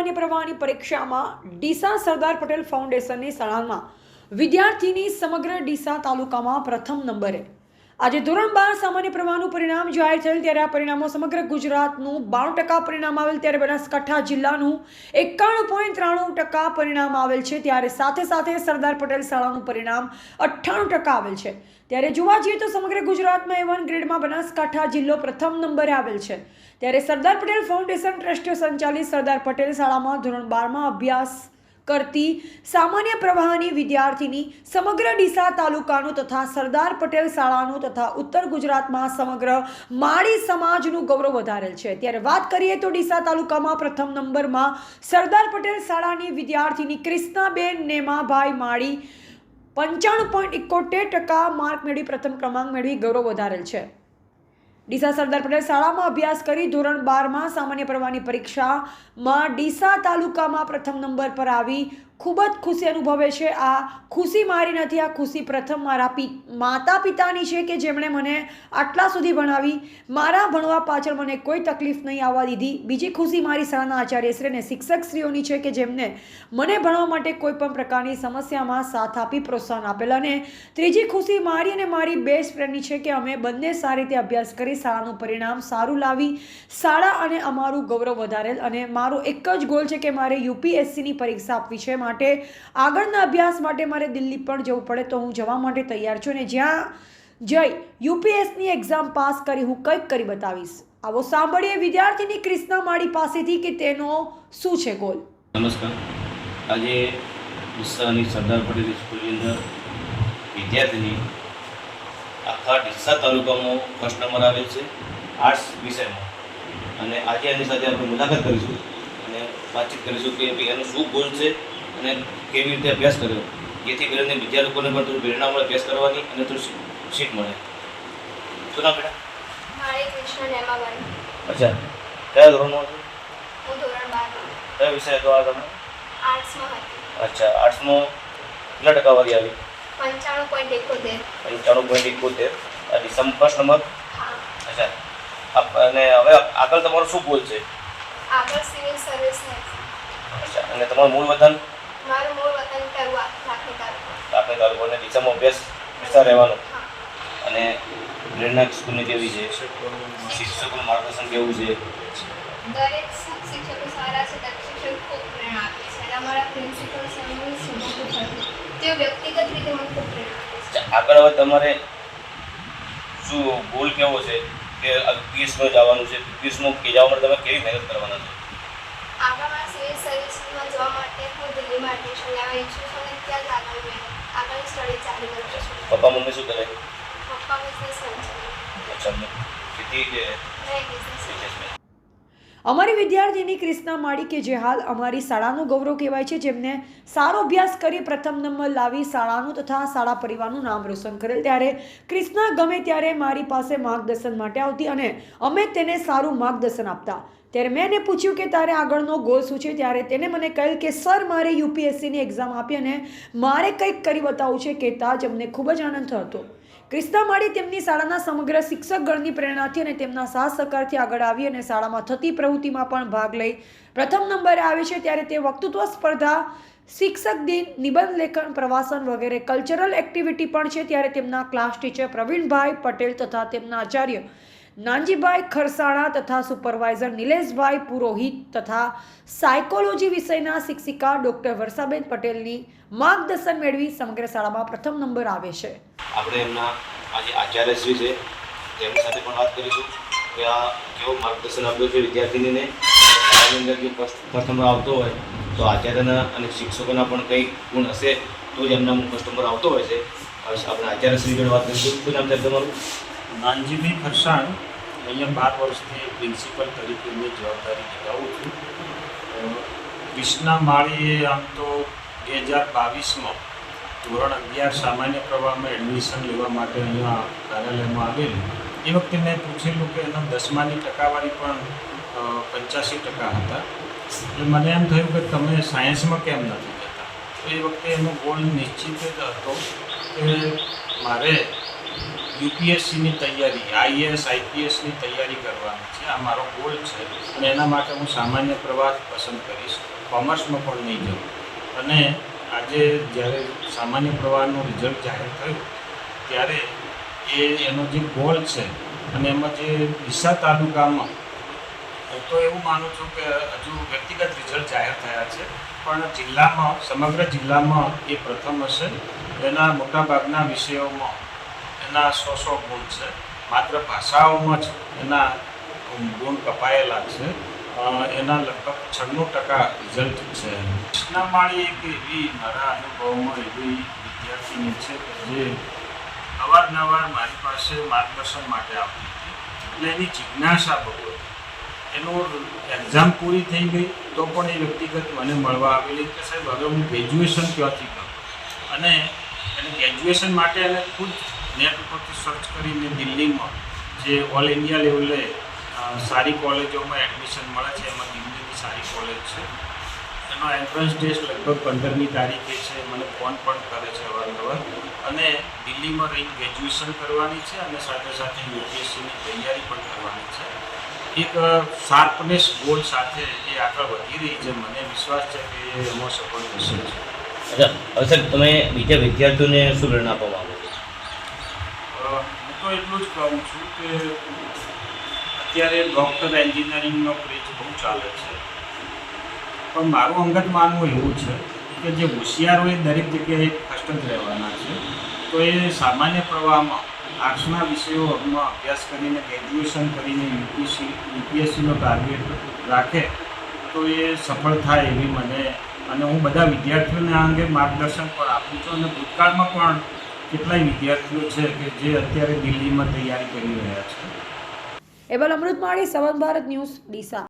સામાન્ય પ્રવાહની પરીક્ષામાં ડીસા સરદાર પટેલ ફાઉન્ડેશનની શાળામાં વિદ્યાર્થીની સમગ્ર ડીસા તાલુકામાં પ્રથમ નંબરે આજે ધોરણ બાર સામાન્ય પ્રવાહનું પરિણામ જાહેર થયેલ ત્યારે આ પરિણામો સમગ્ર ગુજરાતનું બાણું ટકા પરિણામ આવેલ ત્યારે બનાસકાંઠા જિલ્લાનું એકાણું પોઈન્ટ ત્રાણું ટકા પરિણામ આવેલ છે. ત્યારે સાથે સાથે સરદાર પટેલ શાળાનું પરિણામ અઠ્ઠાણું ટકા આવેલ છે. ત્યારે જોવા જઈએ તો સમગ્ર ગુજરાતમાં એ વન ગ્રેડમાં બનાસકાંઠા જિલ્લો પ્રથમ નંબરે આવેલ છે. ત્યારે સરદાર પટેલ ફાઉન્ડેશન ટ્રસ્ટ સંચાલિત સરદાર પટેલ શાળામાં ધોરણ બારમાં અભ્યાસ કરતી સામાન્ય પ્રવાહની વિદ્યાર્થીની સમગ્ર ડીસા તાલુકાનું તથા સરદાર પટેલ શાળાનું તથા ઉત્તર ગુજરાતમાં સમગ્ર માળી સમાજનું ગૌરવ વધારેલ છે. ત્યારે વાત કરીએ તો ડીસા તાલુકામાં પ્રથમ નંબરમાં સરદાર પટેલ શાળાની વિદ્યાર્થીની ક્રિષ્નાબેન નેમાભાઈ માળી પંચાણું પોઈન્ટ એકોતેર ટકા માર્ક મેળવી પ્રથમ ક્રમાંક મેળવી ગૌરવ વધારેલ છે. ડીસા સરદાર પટેલ શાળામાં અભ્યાસ કરી ધોરણ બારમાં સામાન્ય પ્રવાહની પરીક્ષામાં ડીસા તાલુકામાં પ્રથમ નંબર પર આવી ખૂબ જ ખુશી અનુભવે છે. આ ખુશી મારી નથી, આ ખુશી પ્રથમ મારા પિ માતા પિતાની છે કે જેમણે મને આટલા સુધી ભણાવી. મારા ભણવા પાછળ મને કોઈ તકલીફ નહીં આવવા દીધી. બીજી ખુશી મારી શાળાના આચાર્યશ્રી અને શિક્ષકશ્રીઓની છે કે જેમને મને ભણવા માટે કોઈ પણ પ્રકારની સમસ્યામાં સાથ આપી પ્રોત્સાહન આપેલ અને ત્રીજી ખુશી મારી અને મારી બેસ્ટ ફ્રેન્ડની છે કે અમે બંને સારી રીતે અભ્યાસ કરી શાળાનું પરિણામ સારું લાવી, શાળા અને અમારું ગૌરવ વધારેલ અને મારો એક જ ગોલ છે કે મારે યુપીએસસીની પરીક્ષા આપવી છે. માટે, આગળના અભ્યાસ માટે મારે દિલ્હી પણ જવું પડે, તો હું જવા માટે તૈયાર છું અને જ્યાં જઈ યુપીએસની એક્ઝામ પાસ કરી હું કંઈક કરી બતાવીશ. આવો સાંભળીએ વિદ્યાર્થીની ક્રિષ્ના માળી પાસેથી કે તેનો શું છે ગોલ? નમસ્કાર. આજે ડીસાની સરદાર પટેલ સ્કૂલની અંદર વિદ્યાર્થીની આખા ડીસા તાલુકામાં ફર્સ્ટ નંબર આવેલ છે આર્ટ્સ વિષયમાં. અને આજે એની સાથે આપણે મુલાકાત કરીશું અને વાતચીત કરીશું કે એનો શું ગોલ છે અને કેવી રીતે અભ્યાસ કર્યો? જેથી કરીને બીજા લોકોને પણ થોડું પ્રેરણા મળે અભ્યાસ કરવાની અને થોડી શીખ મળે. શું નામ બેટા? અચ્છા. કયા ધોરણમાં હતું હું ધોરણ બારમાં. કયો વિષય હતો આ તમે? આર્ટ્સમાં હતી. અચ્છા આર્ટ્સમાં કેટલા ટકાવારી આવી? પંચાણું પોઈન્ટ આ ડિસેમ્બર ફર્સ્ટ નંબર? હા. અચ્છા. અને હવે આગળ તમારો શું ગોલ છે? આગળ સિવિલ સર્વિસ અચ્છા અને તમારું મૂળ વતન મારું મૂળ વતન કરવા રાખી તાલુકો આપણે તાલુકો અને ડીસામાં અભ્યાસ કરતા રહેવાનો. અને પ્રેરણા સ્કૂલની કેવી છે? શિક્ષકોનું માર્ગદર્શન કેવું છે? દરેક શિક્ષકો સારા છે દરેક શિક્ષકો ખૂબ પ્રેરણા આપે છે. અને અમારા પ્રિન્સિપલ સરનું ખૂબ સારું તેઓ વ્યક્તિગત રીતે મને ખૂબ પ્રેરણા આપે છે. અચ્છા, આગળ હવે તમારે શું ગોલ કેવો છે? કે પીએસમાં જવાનું છે. પીએસમાં કે જવા માટે તમે કેવી મહેનત કરવાના છો? આગળ મારા સિવિલ સર્વિસમાં જવા માટે હું દિલ્હીમાં એડમિશન લેવા ઈચ્છું છું. અને ત્યાં જ આગળ મહેનત આગળ સ્ટડી ચાલુ કરું છું પપ્પા મમ્મી શું કરે? પપ્પા બિઝનેસ છે. અચ્છા ખેતી કે નહીં બિઝનેસ? અમારી વિદ્યાર્થીની ક્રિષ્ના માળી કે જે હાલ અમારી શાળાનું ગૌરવ કહેવાય છે, જેમને સારો અભ્યાસ કરી પ્રથમ નંબર લાવી શાળાનું તથા શાળા પરિવારનું નામ રોશન કરેલ. ત્યારે ક્રિષ્ના ગમે ત્યારે મારી પાસે માર્ગદર્શન માટે આવતી અને અમે તેને સારું માર્ગદર્શન આપતા. ત્યારે મેં એને પૂછ્યું કે તારે આગળનો ગોલ શું છે? ત્યારે તેને મને કહ્યું કે, સર, મારે યુપીએસસીની એક્ઝામ આપી અને મારે કંઈક કરી બતાવવું છે કહેતા જ અમને ખૂબ જ આનંદ થયો ક્રિસ્તા માળી તેમની શાળાના સમગ્ર શિક્ષકગણની પ્રેરણાથી અને તેમના સાથ સહકારથી આગળ આવી અને શાળામાં થતી પ્રવૃત્તિમાં પણ ભાગ લઈ પ્રથમ નંબરે આવે છે ત્યારે તે વક્તૃત્વ સ્પર્ધા, શિક્ષક દિન, નિબંધ લેખન, પ્રવાસન વગેરે કલ્ચરલ એક્ટિવિટી પણ છે. ત્યારે તેમના ક્લાસ ટીચર પ્રવીણભાઈ પટેલ તથા તેમના આચાર્ય નાનજીભાઈ ખરસાણા તથા સુપરવાઇઝર નિલેશભાઈ પુરોહિત તથા સાયકોલોજી વિષયના શિક્ષિકા ડૉક્ટર વર્ષાબેન પટેલની માર્ગદર્શન મેળવી સમગ્ર શાળામાં પ્રથમ નંબર આવે છે. આપણે એમના આજે આચાર્યશ્રી છે, તેમની સાથે પણ વાત કરીશું કે આ કેવો માર્ગદર્શન આપ્યું છે વિદ્યાર્થીનીને. અંદર જો ફર્સ્ટ આવતો હોય તો આચાર્યના અને શિક્ષકોના પણ કંઈ ગુણ હશે તો જ એમના કસ્ટમર આવતો હોય છે. આપણે આચાર્યશ્રી જોડે વાત કરીશું. શું નામ છે તમારું? નાનજીભાઈ ફરસાણ અહીંયા બાર વર્ષથી પ્રિન્સિપલ તરીકે મેં જવાબદારી નિભાવું છું. ક્રિષ્ના માળીએ આમ તો બે હજાર બાવીસમાં ધોરણ અગિયાર સામાન્ય પ્રવાહમાં એડમિશન લેવા માટે અહીંયા કાર્યાલયમાં આવેલું. એ વખતે મેં પૂછેલું કે એના દસમાની ટકાવારી પણ પંચ્યાસી ટકા હતા. એટલે મને એમ થયું કે તમે સાયન્સમાં કેમ નથી જતા? તો એ વખતે એનો ગોલ નિશ્ચિત જ હતો કે મારે યુપીએસસીની તૈયારી, આઈએએસ, આઈપીએસની તૈયારી કરવાની છે. આ મારો ગોલ છે અને એના માટે હું સામાન્ય પ્રવાહ પસંદ કરીશ. કોમર્સમાં પણ નહીં જવું અને આજે જ્યારે સામાન્ય પ્રવાહનું રિઝલ્ટ જાહેર થયું, ત્યારે એ એનો જે ગોલ છે અને એમાં જે ડીસા તાલુકામાં, હું તો એવું માનું છું કે હજુ વ્યક્તિગત રિઝલ્ટ જાહેર થયા છે, પણ જિલ્લામાં, સમગ્ર જિલ્લામાં એ પ્રથમ હશે. એના મોટાભાગના વિષયોમાં એના સો સો ગુણ છે. માત્ર ભાષાઓમાં જ એના ગુણ કપાયેલા છે. એના લગભગ છન્નું ટકા રિઝલ્ટ છે. કૃષ્ણામાળી એક એવી મારા અનુભવમાં એવી વિદ્યાર્થીની છે કે જે અવારનવાર મારી પાસે માર્ગદર્શન માટે આવતી હતી. એટલે એની જિજ્ઞાસા બહુ હતી. એનું એક્ઝામ પૂરી થઈ ગઈ તો પણ એ વ્યક્તિગત મને મળવા આવેલી કે સાહેબ, હવે હું ગ્રેજ્યુએશન ક્યાંથી કરું? અને એને ગ્રેજ્યુએશન માટે એને ખુદ નેટ ઉપરથી સર્ચ કરીને દિલ્હીમાં જે ઓલ ઇન્ડિયા લેવલે સારી કોલેજોમાં એડમિશન મળે છે એમાં દિલ્હીની સારી કોલેજ છે. એનો એન્ટ્રન્સ ટેસ્ટ લગભગ પંદરમી તારીખે છે મને ફોન પણ કરે છે અવારનવાર. અને દિલ્હીમાં રહીને ગ્રેજ્યુએશન કરવાની છે અને સાથે સાથે યુપીએસસીની તૈયારી પણ કરવાની છે. એક શાર્પનેસ ગોલ સાથે એ આગળ વધી રહી છે મને વિશ્વાસ છે કે એમાં સફળ થશે. અચ્છા હવે સાહેબ તમે બીજા વિદ્યાર્થીઓને શું પ્રેરણા આપવા માંગો છો? હું તો એટલું જ કહું છું કે અત્યારે ડૉક્ટર એન્જિનિયરિંગનો ક્રેઝ બહુ ચાલે છે. પણ મારું અંગત માનવું એવું છે કે જે હોશિયાર હોય દરેક જગ્યાએ ફર્સ્ટ જ રહેવાના છે. તો એ સામાન્ય પ્રવાહમાં આર્ટ્સના વિષયોમાં અભ્યાસ કરીને ગ્રેજ્યુએશન કરીને યુપીસી યુપીએસસીનો ટાર્ગેટ રાખે, તો એ સફળ થાય એવી મને, અને હું બધા વિદ્યાર્થીઓને આ અંગે માર્ગદર્શન પણ આપું છું. અને ભૂતકાળમાં પણ કેટલાય વિદ્યાર્થીઓ છે કે જે અત્યારે દિલ્હીમાં તૈયારી કરી રહ્યા છે. એબલ અમૃતમાળી સવન ભારત ન્યૂઝ ડીસા.